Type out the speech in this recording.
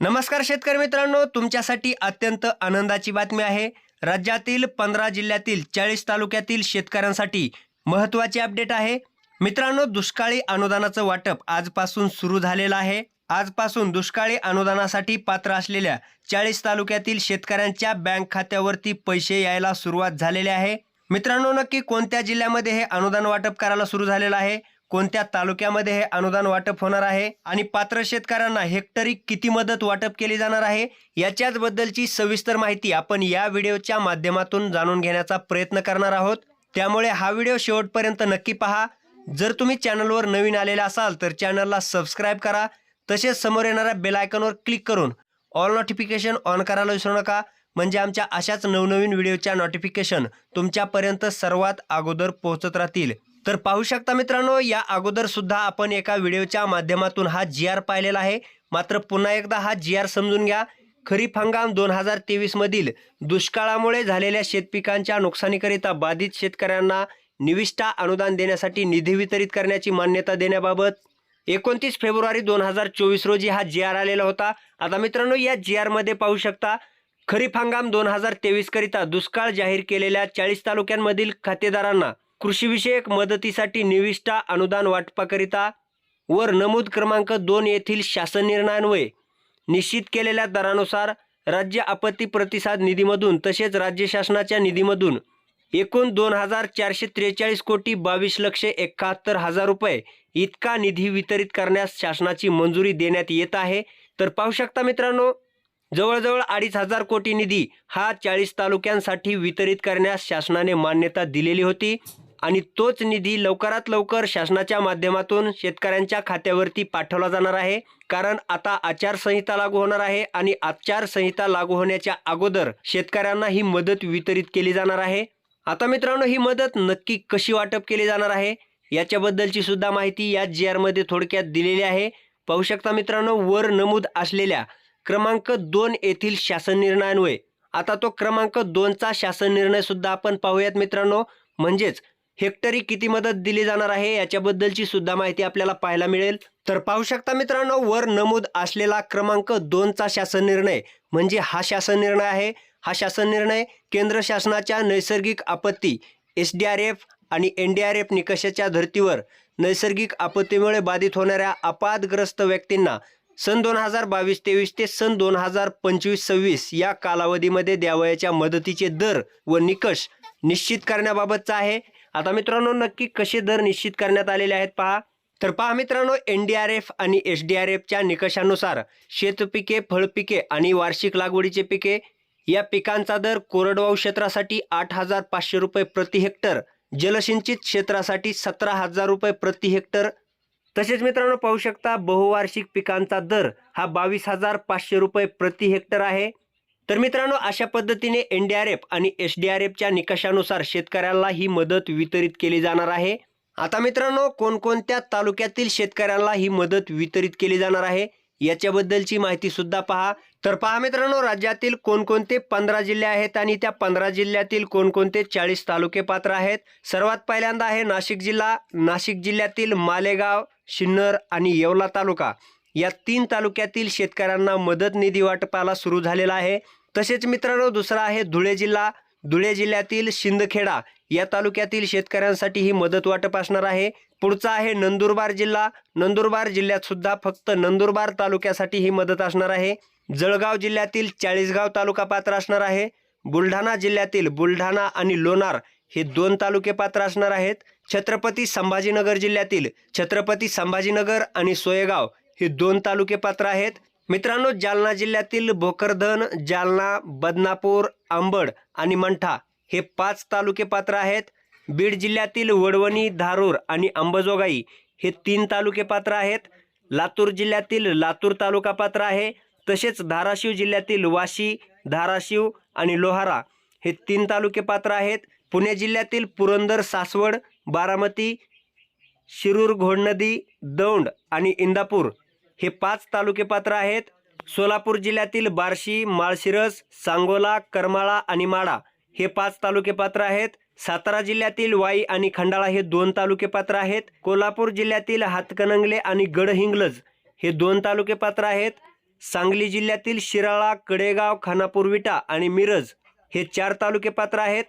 नमस्कार शेतकरी मित्रांनो तुमच्यासाठी अत्यंत आनंदाची बातमी आहे. राज्यातील पंधरा जिल्ह्यातील चाळीस तालुक्यातील शेतकऱ्यांसाठी महत्त्वाची अपडेट आहे. मित्रांनो दुष्काळी अनुदानाचं वाटप आजपासून सुरू झालेलं आहे. आजपासून दुष्काळी अनुदानासाठी पात्र असलेल्या चाळीस तालुक्यातील शेतकऱ्यांच्या बँक खात्यावरती पैसे यायला सुरुवात झालेली आहे. मित्रांनो नक्की कोणत्या जिल्ह्यामध्ये हे अनुदान वाटप करायला सुरू झालेलं आहे? कोणत्या तालुक्यामध्ये हे अनुदान वाटप होणार आहे आणि पात्र शेतकऱ्यांना हेक्टरी किती मदत वाटप केली जाणार आहे याच्याच बद्दलची सविस्तर माहिती आपण या व्हिडिओच्या माध्यमातून जाणून घेण्याचा प्रयत्न करणार आहोत. त्यामुळे हा व्हिडिओ शेवटपर्यंत नक्की पहा. जर तुम्ही चॅनलवर नवीन आलेला असाल तर चॅनलला सबस्क्राईब करा. तसेच समोर येणाऱ्या बेलायकनवर क्लिक करून ऑल नोटिफिकेशन ऑन करायला विसरू नका. म्हणजे आमच्या अशाच नवनवीन व्हिडिओच्या नोटिफिकेशन तुमच्यापर्यंत सर्वात अगोदर पोहोचत राहतील. तर पाहू शकता मित्रांनो या अगोदर सुद्धा आपण एका व्हिडिओच्या माध्यमातून हा जी आर पाहिलेला आहे. मात्र पुन्हा एकदा हा जी आर समजून घ्या. खरीप हंगाम दोन हजार तेवीस मधील दुष्काळामुळे झालेल्या शेतपिकांच्या नुकसानीकरिता बाधित शेतकऱ्यांना निविष्ठा अनुदान देण्यासाठी निधी वितरित करण्याची मान्यता देण्याबाबत एकोणतीस फेब्रुवारी दोन हजार चोवीस रोजी हा जी आर आलेला होता. आता मित्रांनो या जी आरमध्ये पाहू शकता खरीप हंगाम दोन हजार तेवीस करिता दुष्काळ जाहीर केलेल्या चाळीस तालुक्यांमधील खातेदारांना कृषीविषयक मदतीसाठी निविष्ठा अनुदान वाटपाकरिता वर नमूद क्रमांक दोन येथील शासन निर्णयान्वये निश्चित केलेल्या दरानुसार राज्य आपत्ती प्रतिसाद निधीमधून तसेच राज्य शासनाच्या निधीमधून एकूण दोन हजार चारशे त्रेचाळीस कोटी बावीस लक्ष एकाहत्तर हजार रुपये इतका निधी वितरित करण्यास शासनाची मंजुरी देण्यात येत आहे. तर पाहू शकता मित्रांनो जवळजवळ अडीच हजार कोटी निधी हा चाळीस तालुक्यांसाठी वितरित करण्यास शासनाने मान्यता दिलेली होती. आणि तोच निधी लवकरात लवकर शासनाच्या माध्यमातून शेतकऱ्यांच्या खात्यावरती पाठवला जाणार आहे. कारण आता आचारसंहिता लागू होणार आहे आणि आचारसंहिता लागू होण्याच्या अगोदर शेतकऱ्यांना ही मदत वितरित केली जाणार आहे. आता मित्रांनो ही मदत नक्की कशी वाटप केली जाणार आहे? याच्याबद्दलची सुद्धा माहिती या जी आरमध्ये थोडक्यात दिलेली आहे. पाहू शकता मित्रांनो वर नमूद असलेल्या क्रमांक दोन येथील शासन निर्णयान्वये. आता तो क्रमांक दोनचा शासन निर्णय सुद्धा आपण पाहूयात मित्रांनो. म्हणजेच हेक्टरी किती मदत दिली जाणार आहे याच्याबद्दलची सुद्धा माहिती आपल्याला पाहायला मिळेल. तर पाहू शकता मित्रांनो वर नमूद असलेला क्रमांक दोनचा शासन निर्णय. म्हणजे हा शासन निर्णय आहे. हा शासन निर्णय केंद्र शासनाच्या नैसर्गिक आपत्ती एस डी आर एफ आणि एन डी आर एफ निकषाच्या धर्तीवर नैसर्गिक आपत्तीमुळे बाधित होणाऱ्या आपातग्रस्त व्यक्तींना सन दोन हजार बावीस तेवीस ते सन दोन हजार पंचवीस सव्वीस या कालावधीमध्ये द्यावयाच्या मदतीचे दर व निकष निश्चित करण्याबाबतचा आहे. आता मित्रांनो नक्की कसे दर निश्चित करण्यात आलेले आहेत पहा. तर पहा मित्रांनो एन डी आर एफ आणि एस डी आर एफच्या निकषानुसार शेतपिके फळपिके आणि वार्षिक लागवडीचे पिके या पिकांचा दर कोरडवाहू क्षेत्रासाठी आठ हजार पाचशे रुपये प्रति हेक्टर जलसिंचित क्षेत्रासाठी सतरा हजार रुपये प्रति हेक्टर. तसेच मित्रांनो पाहू शकता बहुवार्षिक पिकांचा दर हा बावीस हजार पाचशे रुपये प्रति हेक्टर आहे. तर मित्रांनो अशा पद्धतीने एन डी आर एफ आणि एस डी आर एफच्या निकषानुसार शेतकऱ्यांना ही मदत वितरित केली जाणार आहे. आता मित्रांनो कोणकोणत्या तालुक्यातील शेतकऱ्यांना ही मदत वितरित केली जाणार आहे याच्याबद्दलची माहिती सुद्धा पहा. तर पहा मित्रांनो राज्यातील कोणकोणते पंधरा जिल्हे आहेत आणि त्या पंधरा जिल्ह्यातील कोणकोणते चाळीस तालुके पात्र आहेत. सर्वात पहिल्यांदा आहे नाशिक जिल्हा. नाशिक जिल्ह्यातील मालेगाव सिन्नर आणि येवला तालुका. या तीन तालुक्यातील शेतकऱ्यांना मदत निधी वाटपाला सुरू झालेला आहे. तसेच मित्रांनो दुसरा आहे धुळे जिल्हा. धुळे जिल्ह्यातील शिंदखेडा या तालुक्यातील शेतकऱ्यांसाठी ही मदत वाटप असणार आहे. पुढचा आहे नंदुरबार जिल्हा. नंदुरबार जिल्ह्यात सुद्धा फक्त नंदुरबार तालुक्यासाठी ही मदत असणार आहे. जळगाव जिल्ह्यातील चाळीसगाव तालुका पात्र असणार आहे. बुलढाणा जिल्ह्यातील बुलढाणा आणि लोणार हे दोन तालुके पात्र असणार आहेत. छत्रपती संभाजीनगर जिल्ह्यातील छत्रपती संभाजीनगर आणि सोयगाव हे दोन तालुके पात्र आहेत. मित्रांनो जालना जिल्ह्यातील भोकरधन जालना बदनापूर आंबड आणि मंठा हे पाच तालुके पात्र आहेत. बीड जिल्ह्यातील वडवणी धारूर आणि अंबजोगाई हे तीन तालुके पात्र आहेत. लातूर जिल्ह्यातील लातूर तालुका पात्र आहे. तसेच धाराशिव जिल्ह्यातील वाशी धाराशिव आणि लोहारा हे तीन तालुके पात्र आहेत. पुणे जिल्ह्यातील पुरंदर सासवड बारामती शिरूर घोडनदी दौंड आणि इंदापूर हे पाच तालुके पात्र आहेत. सोलापूर जिल्ह्यातील बार्शी माळशिरस सांगोला करमाळा आणि माडा हे पाच तालुके पात्र आहेत. सातारा जिल्ह्यातील वाई आणि खंडाळा हे दोन तालुके पात्र आहेत. कोल्हापूर जिल्ह्यातील हातकणंगले आणि गडहिंग्लज हे दोन तालुके पात्र आहेत. सांगली जिल्ह्यातील शिराळा कडेगाव खानापूर विटा आणि मिरज हे चार तालुके पात्र आहेत.